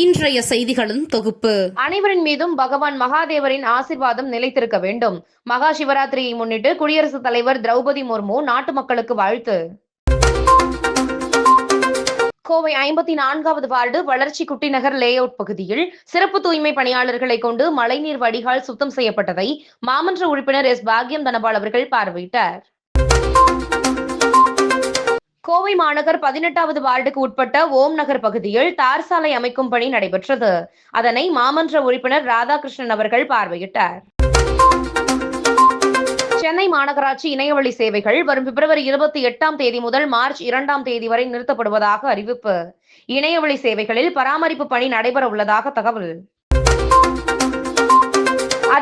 இன்றைய செய்திகளின் தொகுப்பு. அனைவரின் மீதும் பகவான் மகாதேவரின் ஆசிர்வாதம் நிலைத்திருக்க வேண்டும். மகா சிவராத்திரியை முன்னிட்டு குடியரசுத் தலைவர் திரௌபதி முர்மு நாட்டு மக்களுக்கு வாழ்த்து. கோவை ஐம்பத்தி நான்காவது வார்டு வளர்ச்சி குட்டிநகர் லே அவுட் பகுதியில் சிறப்பு தூய்மை பணியாளர்களை கொண்டு மழைநீர் வடிகால் சுத்தம் செய்யப்பட்டதை மாமன்ற உறுப்பினர் எஸ் பாக்யம் தனபால் அவர்கள் பார்வையிட்டார். கோவை மாநகர் பதினெட்டாவது வார்டுக்கு உட்பட்ட ஓம் நகர் பகுதியில் தார் சாலை அமைக்கும் பணி நடைபெற்றது. அதனை மாமன்ற உறுப்பினர் ராதாகிருஷ்ணன் அவர்கள் பார்வையிட்டார். சென்னை மாநகராட்சி இணையவழி சேவைகள் வரும் பிப்ரவரி இருபத்தி எட்டாம் தேதி முதல் மார்ச் இரண்டாம் தேதி வரை நிறுத்தப்படுவதாக அறிவிப்பு. இணையவழி சேவைகளில் பராமரிப்பு பணி நடைபெற உள்ளதாக தகவல்.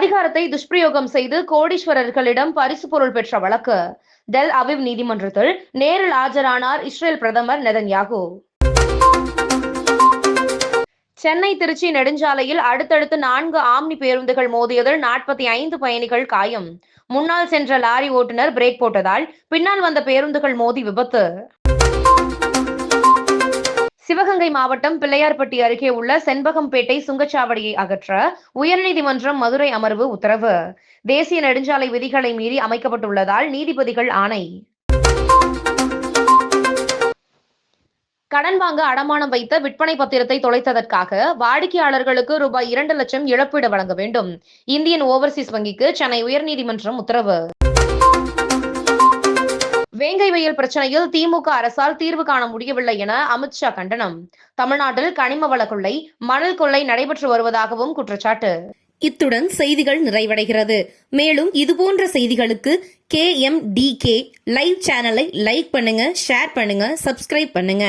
அதிகாரத்தை துஷ்பிரயோகம் செய்து கோடீஸ்வரர்களிடம் பரிசு பொருள் பெற்ற வழக்கு. டெல் அவிவ் நீதிமன்றத்தில் நேரில் ஆஜரானார் இஸ்ரேல் பிரதமர் நெதன்யாகு. சென்னை திருச்சி நெடுஞ்சாலையில் அடுத்தடுத்து நான்கு ஆம்னி பேருந்துகள் மோதியதில் நாற்பத்தி ஐந்து பயணிகள் காயம். முன்னால் சென்ற லாரி ஓட்டுநர் பிரேக் போட்டதால் பின்னால் வந்த பேருந்துகள் மோதி விபத்து. சிவகங்கை மாவட்டம் பிள்ளையார்பட்டி அருகே உள்ள செண்பகம்பேட்டை சுங்கச்சாவடியை அகற்ற உயர்நீதிமன்றம் மதுரை அமர்வு உத்தரவு. தேசிய நெடுஞ்சாலை விதிகளை மீறி அமைக்கப்பட்டுள்ளதால் நீதிபதிகள் ஆணை. கடன் வாங்க அடமானம் வைத்த விற்பனை பத்திரத்தை தொலைத்ததற்காக வாடிக்கையாளர்களுக்கு ரூபாய் இரண்டு லட்சம் இழப்பீடு வழங்க வேண்டும். இந்தியன் ஓவர்சீஸ் வங்கிக்கு சென்னை உயர்நீதிமன்றம் உத்தரவு. வேங்கை வயல் பிரச்சனையில் திமுக அரசால் தீர்வு காண முடியவில்லை என அமித்ஷா கண்டனம். தமிழ்நாட்டில் கனிம வள கொள்ளை மணல் கொள்ளை நடைபெற்று வருவதாகவும் குற்றச்சாட்டு. இத்துடன் செய்திகள் நிறைவடைகிறது. மேலும் இதுபோன்ற செய்திகளுக்கு K M D K live சேனலை லைக் பண்ணுங்க ஷேர் பண்ணுங்க சப்ஸ்கிரைப் பண்ணுங்க.